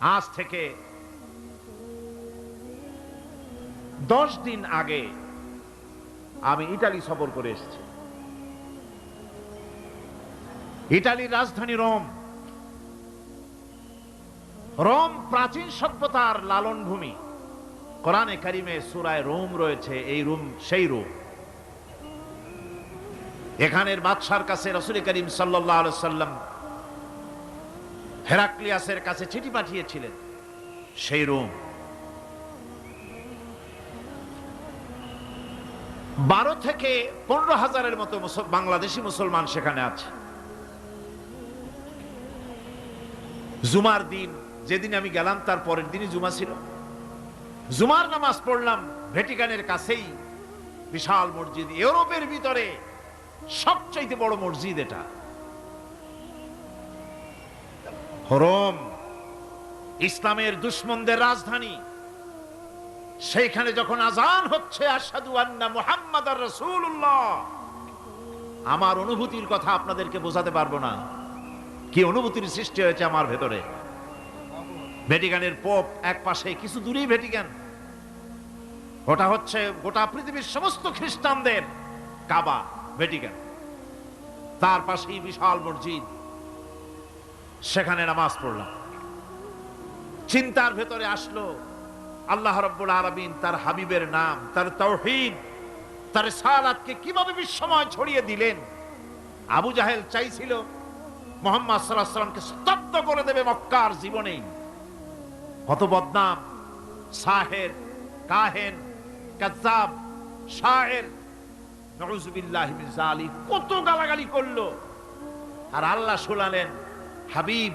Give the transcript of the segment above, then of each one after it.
আজ থেকে দশ দিন আগে আমি ইটালি সফর করে এসেছি। ইটালির রাজধানী রোম। রোম প্রাচীন সভ্যতার লালন ভূমি। কোরআনে কারিমে সুরায় রোম রয়েছে, এই রোম, সেই রোম। এখানের বাদশার কাছে রসুল করিম সাল্লাহ সাল্লাম হেরাক্লিয়াসের কাছে চিঠি পাঠিয়েছিলেন। সেই রোম। বারো থেকে পনেরো হাজারের মতো বাংলাদেশি মুসলমান সেখানে আছে। জুমার দিন, যেদিন আমি গেলাম, তার পরের দিনই জুমা ছিল। জুমার নামাজ পড়লাম ভ্যাটিকানের কাছেই, বিশাল মসজিদ। ইউরোপের ভিতরে সবচাইতে বড় মসজিদ এটা। রোম ইসলামের দুশ্মনদের রাজধানী। সেইখানে যখন আজান হচ্ছে আসাদু আন্না মুহাম্মদ রসুল্লাহ আমার অনুভূতির কথা আপনাদেরকে বোঝাতে পারব না। কি অনুভূতির সৃষ্টি হয়েছে আমার ভেতরে? ভ্যাটিকানের পোপ এক পাশে, কিছু দূরেই ভ্যাটিকান। ওটা হচ্ছে গোটা পৃথিবীর সমস্ত খ্রিস্টানদের কাবা, ভ্যাটিকান। তার পাশেই বিশাল মসজিদ। সেখানে নামাজ পড়লাম। চিন্তার ভেতরে আসলো, আল্লাহ রব্বুল আরবিন তার হাবিবের নাম, তার তৌহিদ তার সালাতকে কীভাবে বিশ্বময় ছড়িয়ে দিলেন। আবু জাহেল চাইছিল মোহাম্মদ সাল্লাহ সাল্লামকে স্তব্ধ করে দেবে মক্কার জীবনেই কত বদনাম, সাহের, কাহেন কাজাব শাহের নজুবিল্লাহ আলী কত গালাগালি করল। আর আল্লাহ শোনালেন হাবিব,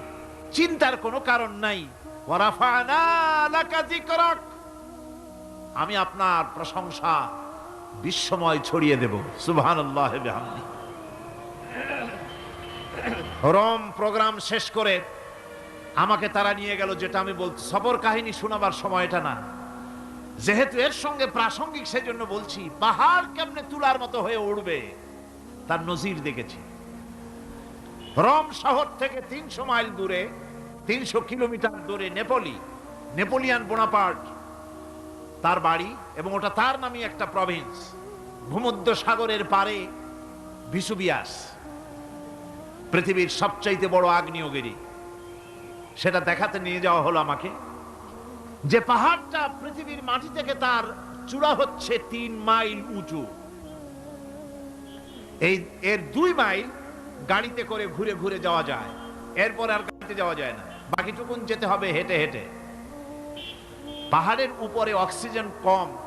চিন্তার কোনো কারণ নাই। আমি আপনার প্রশংসা বিশ্বময় ছড়িয়ে দেব। বিহামদি। রম প্রোগ্রাম শেষ করে আমাকে তারা নিয়ে গেল, যেটা আমি বলছি সবর কাহিনী শোনাবার সময়টা না। যেহেতু এর সঙ্গে প্রাসঙ্গিক সেজন্য বলছি, পাহাড় কেমনে তুলার মতো হয়ে উঠবে তার নজির দেখেছি। রোম শহর থেকে তিনশো মাইল দূরে, তিনশো কিলোমিটার দূরে নেপোলি, নেপোলিয়ান বোনাপার্ট, তার বাড়ি এবং ওটা তার নামই একটা প্রভিন্স ভূমধ্য সাগরের পারে ভিসুবিয়াস, পৃথিবীর সবচাইতে বড় আগ্নেয়গিরি। সেটা দেখাতে নিয়ে যাওয়া হলো আমাকে। যে পাহাড়টা পৃথিবীর মাটি থেকে তার চূড়া হচ্ছে তিন মাইল উঁচু। এই, এর দুই মাইল গাড়িতে করে ঘুরে ঘুরে যাওয়া যায়। এরপর আর গাড়িতে যাওয়া যায় না। বাকিটুকুন যেতে হবে হেঁটে হেঁটে। পাহাড়ের উপরে অক্সিজেন কম।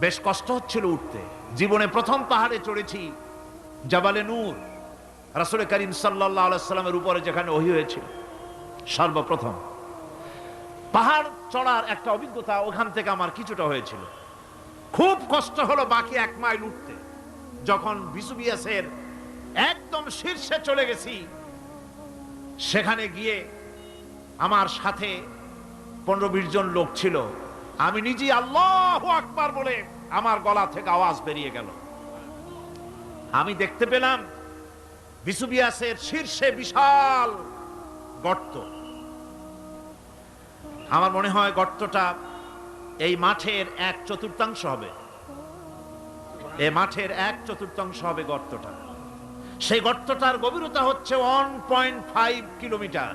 বেশ কষ্ট হচ্ছিল উঠতে। জীবনে প্রথম পাহাড়ে চড়েছি জাবালে নূর। রাসুল করিম সাল্লাহ উপরে যেখানে ওহি হয়েছিল। সর্বপ্রথম। পাহাড় চড়ার একটা অভিজ্ঞতা ওখান থেকে আমার কিছুটা হয়েছিল। খুব কষ্ট হলো বাকি এক মাইল উঠতে। যখন বিসুবিয়াসের একদম শীর্ষে চলে গেছি। সেখানে গিয়ে আমার সাথে পনেরো বিশ জন লোক ছিল। আমি নিজে আল্লাহ আকবার বলে আমার গলা থেকে আওয়াজ বেরিয়ে গেল। আমি দেখতে পেলাম বিসুবিয়াসের শীর্ষে বিশাল গর্ত। আমার মনে হয় গর্তটা এই মাঠের এক চতুর্থাংশ হবে। এই মাঠের এক চতুর্থাংশ হবে গর্তটা। সেই গর্তটার গভীরতা হচ্ছে ওয়ান পয়েন্ট ফাইভ কিলোমিটার।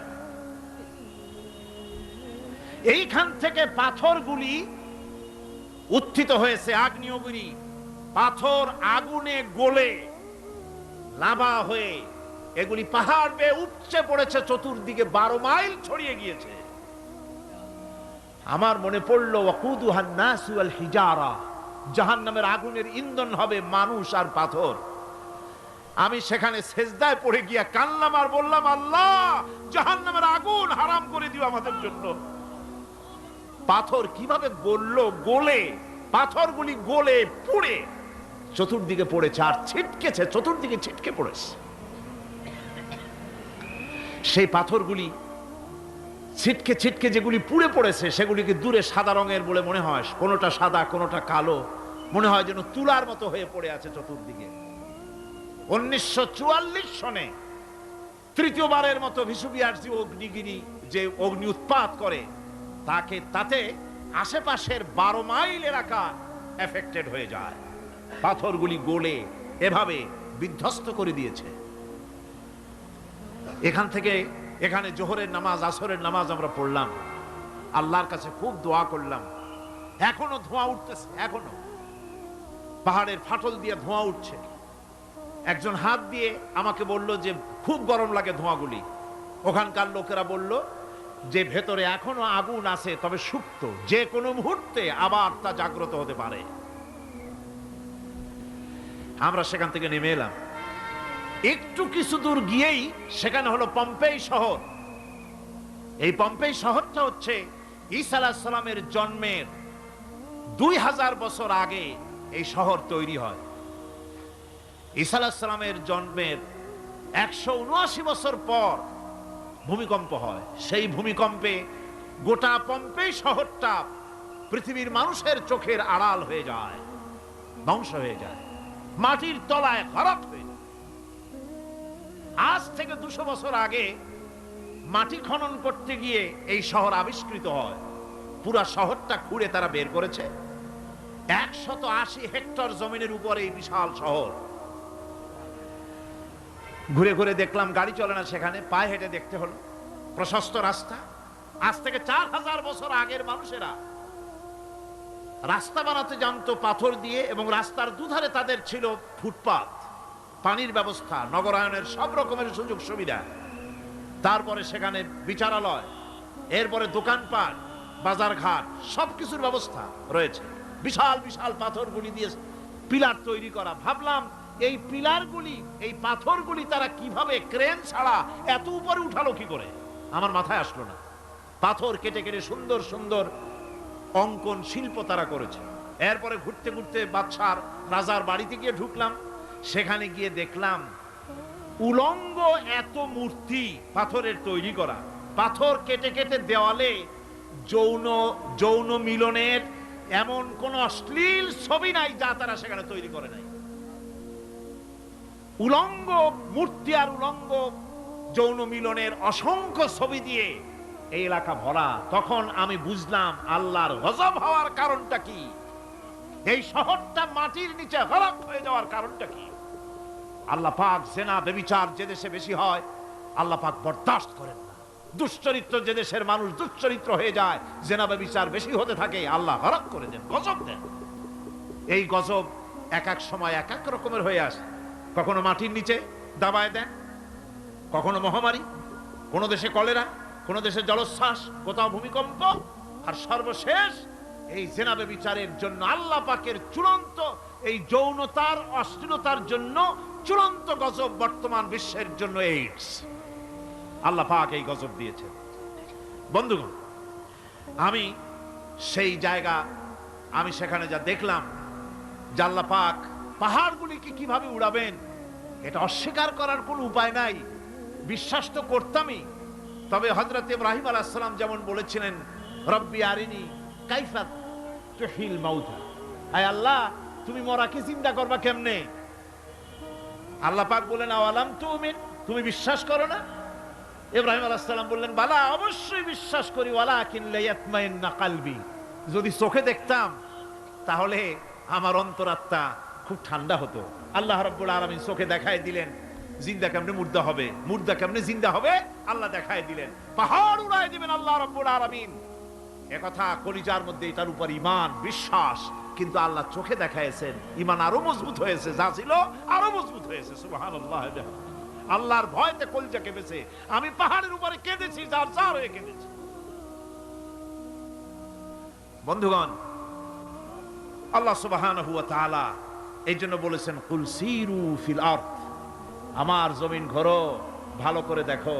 এইখান থেকে পাথরগুলি উত্থিত হয়েছে আগ্নেয়গিরি। পাথর আগুনে গলে লাভা হয়ে এগুলি পাহাড় বেয়ে উপচে পড়েছে, চতুর্দিকে বারো মাইল ছড়িয়ে গিয়েছে। আমার মনে পড়ল, ওয়াকুদুহান নাসু আল হিজারা জাহান্নামের আগুনের ইন্ধন হবে মানুষ আর পাথর। আমি সেখানে সেজদায় পড়ে গিয়া কানলাম আর বললাম, আল্লাহ, জাহান্নামের আগুন হারাম করে দিও আমাদের জন্য। পাথর কীভাবে গললো? গলে, পাথরগুলি গলে পুড়ে, চতুর্দিকে পড়েছে আর ছিটকেছে, চতুর্দিকে ছিটকে পড়েছে। সেই পাথরগুলি ছিটকে ছিটকে যেগুলি পুড়ে পড়েছে, সেগুলিকে দূরে সাদা রঙের বলে মনে হয়। কোনোটা সাদা, কোনোটা কালো। মনে হয় যেন তুলার মতো হয়ে পড়ে আছে চতুর্দিকে। উনিশশো চুয়াল্লিশ সনে তৃতীয়বারের মতো ভিসুবিয়ার্সি অগ্নিগিরি, যে অগ্নি উৎপাত করে, তাকে, তাতে আশেপাশের বারো মাইল এলাকা এফেক্টেড হয়ে যায়। পাথরগুলি গলে এভাবে বিধ্বস্ত করে দিয়েছে। এখান থেকে এখানে জোহরের নামাজ, আসরের নামাজ আমরা পড়লাম। আল্লাহর কাছে খুব দোয়া করলাম। এখনও ধোঁয়া উঠতেছে, এখনও। পাহাড়ের ফাটল দিয়ে ধোঁয়া উঠছে। একজন হাত দিয়ে আমাকে বলল যে, খুব গরম লাগে ধোঁয়াগুলি। ওখানকার লোকেরা বলল, যে ভেতরে এখনও আগুন আছে, তবে সুপ্ত। যে কোনো মুহূর্তে আবার তা জাগ্রত হতে পারে। আমরা সেখান থেকে নেমে এলাম। একটু কিছু দূর গিয়েই সেখানে হলো পম্পেই শহর। এই পম্পেই শহরটা হচ্ছে ঈসা আলাহিসাল্লামের জন্মের দুই হাজার বছর আগে এই শহর তৈরি হয়। আলাহিসাল্লামের জন্মের একশো উনআশি বছর পর ভূমিকম্প হয়। সেই ভূমিকম্পে গোটা পম্পে শহরটা পৃথিবীর মানুষের চোখের আড়াল হয়ে যায়, ধ্বংস হয়ে যায়, মাটির তলায় হরপ হয়ে আজ থেকে দুশো বছর আগে মাটি খনন করতে গিয়ে এই শহর আবিষ্কৃত হয়। পুরা শহরটা খুঁড়ে তারা বের করেছে। একশত আশি হেক্টর জমিনের উপরে এই বিশাল শহর। ঘুরে ঘুরে দেখলাম গাড়ি চলে না সেখানে, পায়ে হেঁটে দেখতে হলো। প্রশস্ত রাস্তা। আজ থেকে চার হাজার বছর আগের মানুষেরা রাস্তা বানাতে জানতো, পাথর দিয়ে, এবং রাস্তার দুধারে তাদের ছিল ফুটপাত, পানির ব্যবস্থা, নগরায়নের সব রকমের সুযোগ সুবিধা। তারপরে সেখানে বিচারালয়, এরপরে দোকানপাট, বাজারঘাট, সবকিছুর ব্যবস্থা রয়েছে। বিশাল বিশাল পাথরগুলি দিয়ে পিলার তৈরি করা। ভাবলাম এই পিলারগুলি, এই পাথরগুলি তারা কীভাবে ক্রেন ছাড়া এত উপরে উঠালো কি করে? আমার মাথায় আসলো না। পাথর কেটে কেটে সুন্দর সুন্দর অঙ্কন শিল্প তারা করেছে। এরপরে ঘুরতে ঘুরতে বাদশার রাজার বাড়িতে গিয়ে ঢুকলাম। সেখানে গিয়ে দেখলাম, উলঙ্গ এত মূর্তি পাথরের তৈরি করা। পাথর কেটে কেটে দেওয়ালে যৌন যৌন মিলনের এমন কোন অশ্লীল ছবি নাই যা তারা সেখানে তৈরি করে নাই। উলঙ্গ মূর্তি আর উলঙ্গ যৌন মিলনের অসংখ্য ছবি দিয়ে এই এলাকা ভরা। তখন আমি বুঝলাম আল্লাহর গজব হওয়ার কারণটা কি? এই শহরটা মাটির নিচে হরক হয়ে যাওয়ার কারণটা কি? আল্লাহ পাক সেনা বেবিচার যে দেশে বেশি হয়, আল্লাহ পাক বরদাস্ত করেন না। দুশ্চরিত্র যে দেশের মানুষ দুশ্চরিত্র হয়ে যায়, জেনা বেবিচার বেশি হতে থাকে, আল্লাহ হরক করে দেন, গজব দেন। এই গজব এক এক সময় এক এক রকমের হয়ে আসে। কখনো মাটির নিচে দাবায় দেন, কখনো মহামারী, কোনো দেশে কলেরা, কোনো দেশে জলোচ্ছ্বাস, কোথাও ভূমিকম্প, আর সর্বশেষ এই জেনাবে বিচারের জন্য আল্লাহ পাকের চূড়ান্ত, এই যৌনতার, অশ্লীলতার জন্য চূড়ান্ত গজব বর্তমান বিশ্বের জন্য এইডস আল্লাহ পাক এই গজব দিয়েছে বন্ধুগণ, আমি সেই জায়গা, আমি সেখানে যা দেখলাম, যে আল্লাহ পাক পাহাড়গুলিকে কীভাবে উড়াবেন, এটা অস্বীকার করার কোনো উপায় নাই। বিশ্বাস তো করতামই। তবে হজরত ইব্রাহিম আলাইসালাম যেমন বলেছিলেন, রব্বি আরিনি কাইফাত তুহিল মাউতা। আয় আল্লাহ, তুমি মরাকে চিন্তা করবা কেমনে? আল্লাহ পাক বলেন, আওয়ালাম তুমি তুমি বিশ্বাস করো না? ইব্রাহিম আলাইসালাম বললেন, বালা, অবশ্যই বিশ্বাস করি ওয়ালা কিনলে কালবি। যদি চোখে দেখতাম, তাহলে আমার অন্তরাত্মা খুব ঠান্ডা হতো। আল্লাহ রব্বুল আলমিন চোখে দেখায় দিলেন, জিন্দা কেমনে মুর্দা হবে? মুর্দা কেমনে জিন্দা হবে? আল্লাহ দেখায় দিলেন। পাহাড় উড়ায় দিবেন আল্লাহ রব্বুল আলমিন। একথা কলিজার মধ্যে এটার উপর ইমান বিশ্বাস, কিন্তু আল্লাহ চোখে দেখাইছেন ইমান আরও মজবুত হয়েছে, যা ছিল আরও মজবুত হয়েছে সুবহান আল্লাহ আল্লাহর ভয়তে কলজা কেঁদেছে আমি পাহাড়ের উপরে কেঁদেছি, যার যার হয়ে কেঁদেছি। বন্ধুগণ, আল্লাহ সুবাহান হুয়া তাআলা এই জন্য বলেছেন, কুল সিরু ফিল আরদ। আমার জমিন ঘরো, ভালো করে দেখো।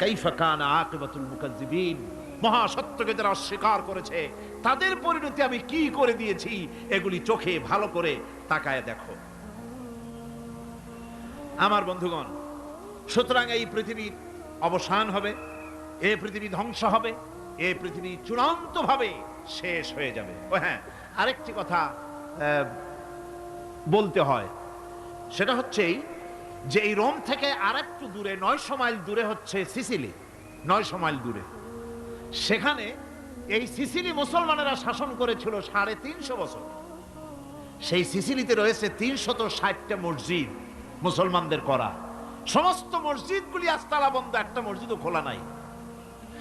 কাইফা কানা আকিবাতুল মুকাজ্জিবিন মহা সত্যকে যারা অস্বীকার করেছে, তাদের পরিণতি আমি কি করে দিয়েছি, এগুলি চোখে ভালো করে তাকায় দেখো। আমার বন্ধুগণ, সুতরাং এই পৃথিবীর অবসান হবে, এ পৃথিবী ধ্বংস হবে, এ পৃথিবী চূড়ান্তভাবে শেষ হয়ে যাবে। ও হ্যাঁ আরেকটি কথা বলতে হয়। সেটা হচ্ছেই যে এই রোম থেকে আরেকটু দূরে নয়শো মাইল দূরে হচ্ছে সিসিলি নয়শো মাইল দূরে। সেখানে এই সিসিলি মুসলমানেরা শাসন করেছিল সাড়ে তিনশো বছর। সেই সিসিলিতে রয়েছে তিনশত ষাটটা মসজিদ মুসলমানদের করা। সমস্ত মসজিদগুলি আজ তালা বন্ধ, একটা মসজিদও খোলা নাই।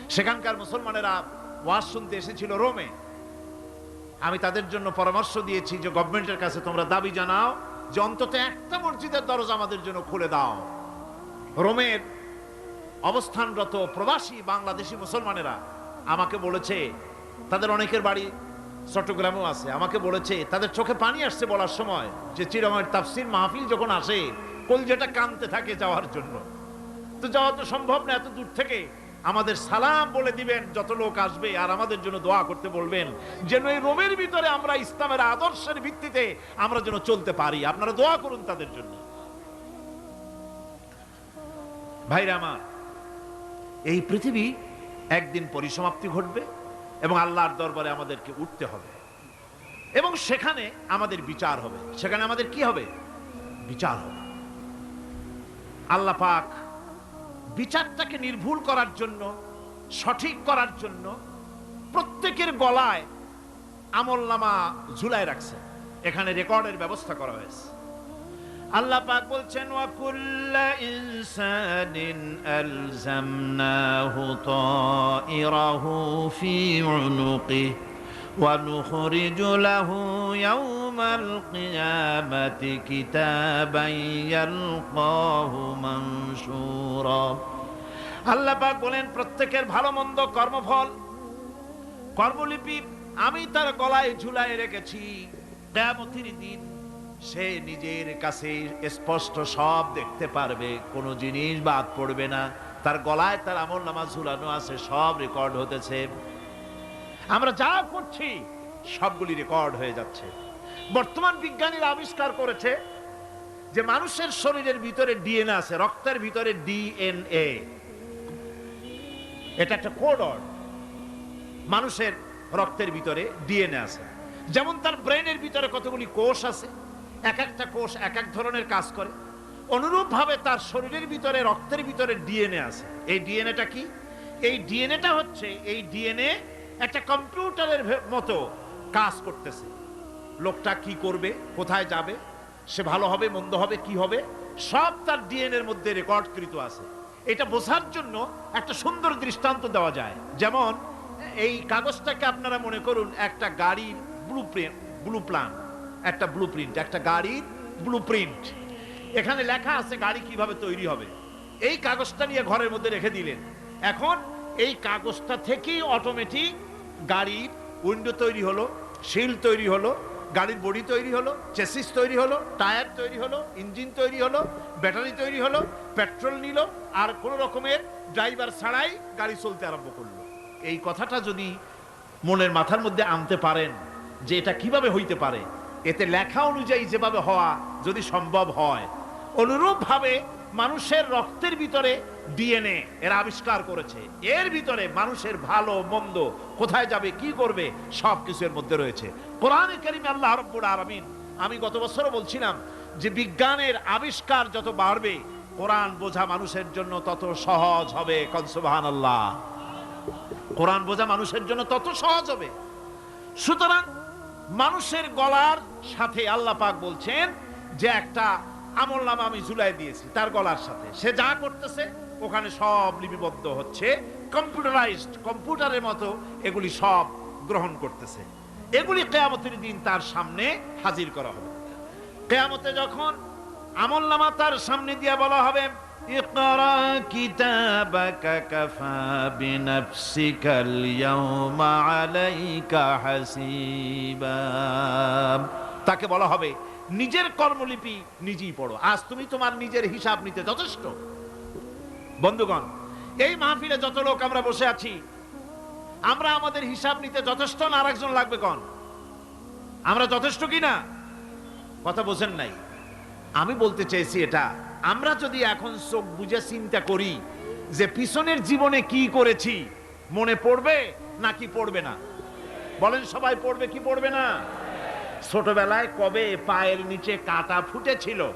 সেখানকার মুসলমানেরা ওয়াজ শুনতে এসেছিল রোমে। আমি তাদের জন্য পরামর্শ দিয়েছি যে গভর্নমেন্টের কাছে তোমরা দাবি জানাও যে অন্তত একটা মসজিদের দরজা আমাদের জন্য খুলে দাও। রোমের অবস্থানরত প্রবাসী বাংলাদেশি মুসলমানেরা আমাকে বলেছে, তাদের অনেকের বাড়ি চট্টগ্রামেও আছে, আমাকে বলেছে, তাদের চোখে পানি আসছে বলার সময় যে চিরমের তাফসির মাহফিল যখন আসে, কলজেটা কানতে থাকে যাওয়ার জন্য। তো যাওয়া তো সম্ভব না, এত দূর থেকে আমাদের সালাম বলে দিবেন, যত লোক আসবে আর আমাদের জন্য দোয়া করতে বলবেন, যেন এই রোমের ভিতরে আমরা ইসলামের আদর্শের ভিত্তিতে আমরা যেন চলতে পারি। আপনারা দোয়া করুন তাদের জন্য। ভাইরা আমার, এই পৃথিবী একদিন পরিসমাপ্তি ঘটবে এবং আল্লাহর দরবারে আমাদেরকে উঠতে হবে এবং সেখানে আমাদের বিচার হবে। সেখানে আমাদের কি হবে? বিচার হবে। আল্লাহ পাক বিচারটাকে নির্ভুল করার জন্য, সঠিক করার জন্য প্রত্যেকের গলায় আমল নামা ঝুলাই রাখছে। এখানে রেকর্ডের ব্যবস্থা করা হয়েছে। আল্লাহ পাক বলছেন ওয়াকুল্লা ইনসানিন আলজামনাহু তায়রাহু ফি উনুকি ওয়া নুখরিজু লাহু ইয়াউম يوم القيامة كتابا يلقاه منشورا আল্লাহ পাক বলেন প্রত্যেকের ভালো মন্দ কর্মফল কর্মলিপি আমি তার গলায় ঝুলায় রেখেছি কেয়ামতের দিন সে নিজের কাছে স্পষ্ট সব দেখতে পারবে কোনো জিনিস বাদ পড়বে না তার গলায় তার আমল নামা ঝুলানো আছে সব রেকর্ড হতেছে আমরা যা করছি সবগুলি রেকর্ড হয়ে যাচ্ছে বর্তমান বিজ্ঞানীরা আবিষ্কার করেছে যে মানুষের শরীরের ভিতরে ডিএনএ আছে, রক্তের ভিতরে ডিএনএ। এটা একটা কোডর মানুষের রক্তের ভিতরে ডিএনএ আছে। যেমন তার ব্রেনের ভিতরে কতগুলি কোষ আছে, এক একটা কোষ এক এক ধরনের কাজ করে। অনুরূপভাবে তার শরীরের ভিতরে, রক্তের ভিতরে ডিএনএ আছে। এই ডিএনএটা কি? এই ডিএনএটা হচ্ছে, এই ডিএনএ একটা কম্পিউটারের মতো কাজ করতেছে। লোকটা কি করবে, কোথায় যাবে, সে ভালো হবে, মন্দ হবে, কি হবে, সব তার ডিএনএ এর মধ্যে রেকর্ডকৃত আছে। এটা বোঝার জন্য একটা সুন্দর দৃষ্টান্ত দেওয়া যায়। যেমন, এই কাগজটাকে আপনারা মনে করুন, একটা গাড়ির ব্লু ব্লু প্ল্যান একটা ব্লু প্রিন্ট একটা গাড়ির ব্লু প্রিন্ট এখানে লেখা আছে গাড়ি কীভাবে তৈরি হবে। এই কাগজটা নিয়ে ঘরের মধ্যে রেখে দিলেন। এখন এই কাগজটা থেকেই অটোমেটিক গাড়ির উইন্ডো তৈরি হলো শিল তৈরি হলো গাড়ির বডি তৈরি হলো চেসিস তৈরি হলো টায়ার তৈরি হলো ইঞ্জিন তৈরি হলো ব্যাটারি তৈরি হলো পেট্রোল নিল, আর কোনো রকমের ড্রাইভার ছাড়াই গাড়ি চলতে আরম্ভ করল। এই কথাটা যদি মনের মাথার মধ্যে আনতে পারেন যে এটা কীভাবে হইতে পারে, এতে লেখা অনুযায়ী যেভাবে হওয়া যদি সম্ভব হয়, অনুরূপভাবে মানুষের রক্তের ভিতরে ডিএনএ এর আবিষ্কার করেছে। এর ভিতরে মানুষের ভালো, মন্দ, কোথায় যাবে, কি করবে সব কিছু এর মধ্যে রয়েছে। কোরআনে কারিমে আল্লাহ রব্বুল আলামিন, আমি গত বছরও বলছিলাম যে বিজ্ঞানের আবিষ্কার যত বাড়বে, কোরআন বোঝা মানুষের জন্য তত সহজ হবে কনসুবাহান আল্লাহ কোরআন বোঝা মানুষের জন্য তত সহজ হবে। সুতরাং মানুষের গলার সাথে আল্লাহ পাক বলছেন যে একটা আমল নামা আমি ঝুলাই দিয়েছি তার গলার সাথে সে যা করতেছে ওখানে সব লিপিবদ্ধ হচ্ছে কম্পিউটারাইজড কম্পিউটারের মতো এগুলি সব গ্রহণ করতেছে এগুলি কেয়ামতের দিন তার সামনে হাজির করা হবে কেয়ামতে যখন আমল নামা তার সামনে দিয়ে বলা হবে اقرأ كتابك كفى بنفسك اليوم عليك حسيبا তাকে বলা হবে নিজের কর্মলিপি নিজেই পড়ো। আজ তুমি তোমার নিজের হিসাব নিতে যথেষ্ট। বন্ধুগণ, এই মাহফিলে যত লোক আমরা বসে আছি, আমরা আমাদের হিসাব নিতে যথেষ্ট না, আরেকজন লাগবে কন? আমরা যথেষ্ট কি না? কথা বোঝেন নাই। আমি বলতে চেয়েছি এটা, আমরা যদি এখন চোখ বুঝে চিন্তা করি যে পিছনের জীবনে কি করেছি, মনে পড়বে নাকি পড়বে না? বলেন সবাই, পড়বে কি পড়বে না? ছোটবেলায় কবে পায়ের নিচে কাটা ফুটেছিল?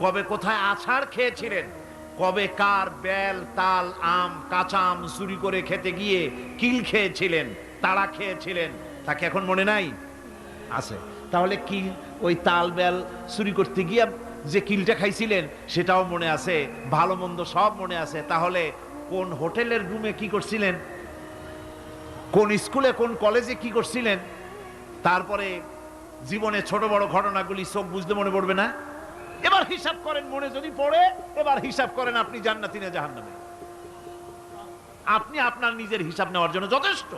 কবে কোথায় আছাড় খেয়েছিলেন? কবে কার বেল তাল, আম, কাঁচা আম চুরি করে খেতে গিয়ে কিল খেয়েছিলেন, তাড়া খেয়েছিলেন? তাকে এখন মনে নাই? আছে। তাহলে কিল, ওই তাল বেল চুরি করতে গিয়ে যে কিলটা খাইছিলেন, সেটাও মনে আছে? ভালো মন্দ সব মনে আছে। তাহলে কোন হোটেলের রুমে কি করছিলেন? কোন স্কুলে, কোন কলেজে কি করছিলেন? তারপরে জীবনে ছোট বড় ঘটনাগুলি সব বুঝতে মনে পড়বে না? এবার হিসাব করেন, মনে যদি পড়ে, এবার হিসাব করেন আপনি জান্নাতি না জাহান্নামে। আপনি আপনার নিজের হিসাব নেওয়ার জন্য যথেষ্ট।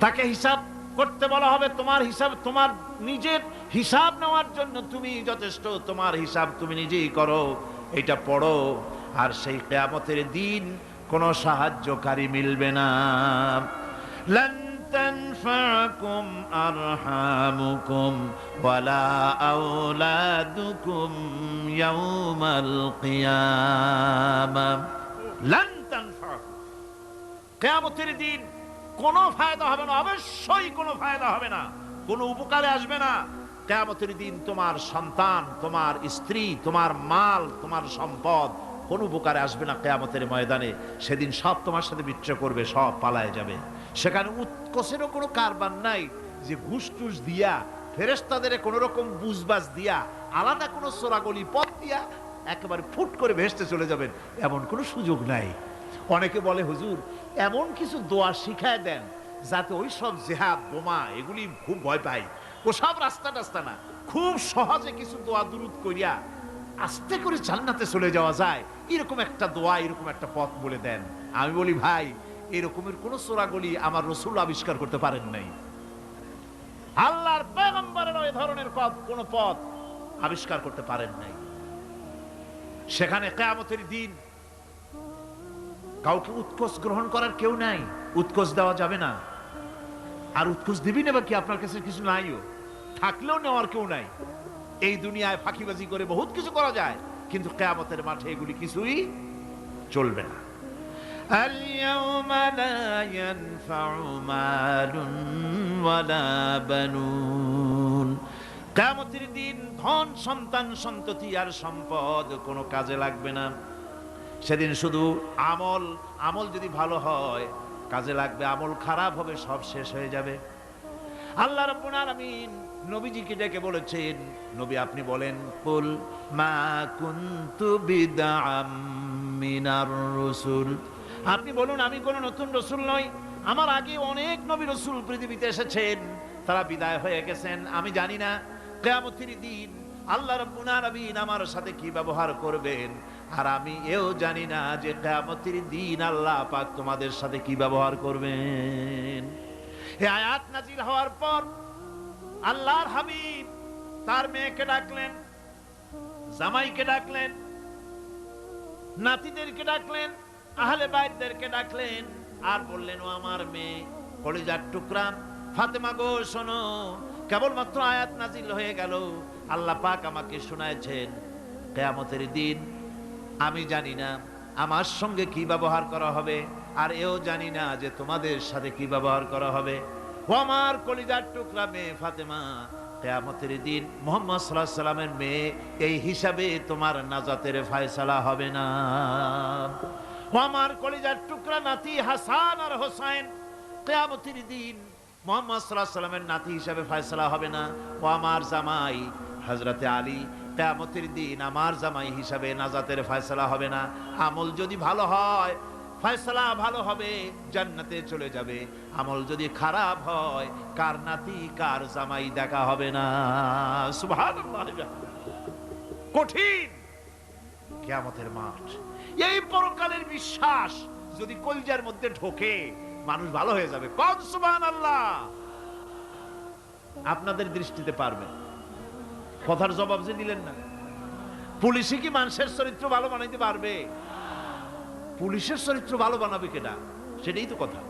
তাকে হিসাব করতে বলা হবে, তোমার হিসাব, তোমার নিজের হিসাব নেওয়ার জন্য তুমি যথেষ্ট, তোমার হিসাব তুমি নিজেই করো, এটা পড়ো, আর সেই কেয়ামতের দিন কোনো সাহায্যকারী মিলবে না। تنفعكم أرحامكم ولا أولادكم يوم القيامة لن تنفعكم কেয়ামতের দিন কোনো ফায়দা হবে না অবশ্যই কোনো ফায়দা হবে না কোনো উপকারে আসবে না কেয়ামতের দিন তোমার সন্তান তোমার স্ত্রী তোমার মাল তোমার সম্পদ কোন উপকারে আসবে না কেয়ামতের ময়দানে সেদিন সব তোমার সাথে বিচ্ছয় করবে সব পালায় যাবে সেখানে উৎকোষেরও কোনো কারবার নাই যে ঘুষ টুস দিয়া ফেরেস্তাদের কোনো রকম বুঝবাজ দিয়া, আলাদা কোনো সোরাগলি পথ দিয়া একেবারে ফুট করে ভেসতে চলে যাবেন, এমন কোনো সুযোগ নাই। অনেকে বলে, হুজুর, এমন কিছু দোয়া শিখায় দেন যাতে ওই সব জেহাদ, বোমা এগুলি খুব ভয় পাই ও সব রাস্তা টাস্তা না। খুব সহজে কিছু দোয়া দুরুদ করিয়া আস্তে করে জান্নাতে চলে যাওয়া যায়। এরকম একটা দোয়া, এরকম একটা পথ বলে দেন। আমি বলি, ভাই এরকমের কোন সোরাগলি আমার রসুল আবিষ্কার করতে পারেন নাই। আল্লাহর পেগম্বরের ওই ধরনের পথ, কোন পথ আবিষ্কার করতে পারেন নাই। সেখানে কেয়ামতের দিন কাউকে উৎকোষ গ্রহণ করার কেউ নাই, উৎকোষ দেওয়া যাবে না। আর উৎকোষ দিবি নেবা কি আপনার কাছে কিছু নাইও? থাকলেও নেওয়ার কেউ নাই। এই দুনিয়ায় ফাঁকিবাজি করে বহুত কিছু করা যায়, কিন্তু কেয়ামতের মাঠে এগুলি কিছুই চলবে না। اليوم لا ينفع مال ولا بنون কেয়ামতের দিন ধন সন্তান সন্ততি আর সম্পদ কোনো কাজে লাগবে না সেদিন শুধু আমল আমল যদি ভালো হয় কাজে লাগবে আমল খারাপ হবে সব শেষ হয়ে যাবে আল্লাহ রাব্বুল আলামিন নবীজিকে ডেকে বলেছেন নবী আপনি বলেন কুল মা কুনতু বিদআম মিনার রাসূল আপনি বলুন, আমি কোন নতুন রসুল নই। আমার আগে অনেক নবী রসুল পৃথিবীতে এসেছেন। তারা বিদায় হয়ে গেছেন। আমি জানি না, কেয়ামতের দিন আল্লাহ রাব্বুল আলামিন আমার সাথে কি ব্যবহার করবেন। আর আমি এও জানি না যে কেয়ামতের দিন আল্লাহ পাক তোমাদের সাথে কি ব্যবহার করবেন। এই আয়াত নাজিল হওয়ার পর আল্লাহর হাবিব তার মেয়েকে ডাকলেন, জামাইকে ডাকলেন, নাতিদেরকে ডাকলেন আহলে বাইতদেরকে ডাকলেন আর বললেন, ও আমার মেয়ে, কলিজার টুকরা। ফাতেমা গো, শোনো, কেবলমাত্র আয়াত নাজিল হয়ে গেল। আল্লাহ পাক আমাকে শোনায়ছেন কেয়ামতের দিন আমি জানি না আমার সঙ্গে কি ব্যবহার করা হবে, আর এও জানি না যে তোমাদের সাথে কি ব্যবহার করা হবে। ও আমার কলিজার টুকরা মেয়ে ফাতেমা, কেয়ামতের দিন মোহাম্মদ সাল্লাহ সাল্লামের মেয়ে, এই হিসাবে তোমার নাজাতের ফায়সালা হবে না। ও আমার কলিজার টুকরা নাতি হাসান আর হোসাইন। কেয়ামতের দিন মোহাম্মদ সাল্লাহ সাল্লামের নাতি হিসাবে ফায়সালা হবে না। ও আমার জামাই হজরতে আলী, কেয়ামতের দিন আমার জামাই হিসাবে নাজাতের ফয়সালা হবে না। আমল যদি ভালো হয়, ফয়সালা ভালো হবে, জান্নাতে চলে যাবে। আমল যদি খারাপ হয়, কার নাতি, কার জামাই দেখা হবে না। সুবহানাল্লাহ কঠিন। কেয়ামতের মাঠ। এই পরকালের বিশ্বাস যদি কলজার মধ্যে ঢোকে, মানুষ ভালো হয়ে যাবে। কন সুবহানাল্লাহ। আপনাদের দৃষ্টিতে পারবেন। কথার জবাব যে দিলেন না। পুলিশে কি মানুষের চরিত্র ভালো বানাইতে পারবে? পুলিশের চরিত্র ভালো বানাবে কেটা সেটাই তো কথা।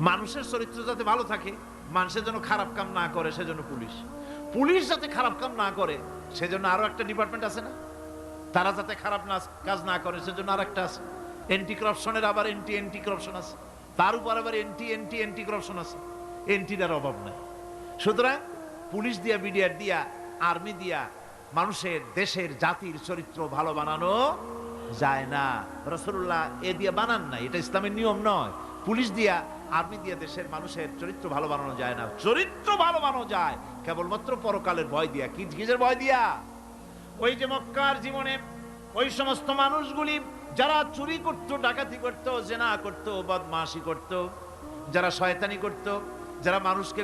মানুষের চরিত্র যাতে ভালো থাকে, মানুষের জন্য খারাপ কাম না করে, সেজন্য পুলিশ। পুলিশ যাতে খারাপ কাম না করে, সেজন্য আরও একটা ডিপার্টমেন্ট আছে না? তারা যাতে খারাপ না কাজ না করে, সেজন্য আর একটা আছে। এন্টি করাপশনের আবার এন্টি এন্টি করাপশন আছে। তার উপর আবার এন্টি এন্টি এন্টি করাপশন আছে এন্টিটার অভাব নাই। সুতরাং পুলিশ দিয়া, বিডিআর দিয়া, আর্মি দিয়া, মানুষের, দেশের, জাতির চরিত্র ভালো বানানো যায় না। রসুল্লাহ এ দিয়ে বানান নাই। এটা ইসলামের নিয়ম নয়। পুলিশ দিয়া, আর্মি দিয়ে দেশের মানুষের চরিত্র ভালো বানানো যায় না। চরিত্র ভালো বানানো যায়। কেবলমাত্র পরকালের ভয় দিয়া। কি ভয় দিয়া? ওই যে মক্কার জীবনে ওই সমস্ত মানুষগুলি যারা চুরি করত, ডাকাতি করত, জেনা করত বদমাসি করত, যারা শয়তানি করত, যারা মানুষকে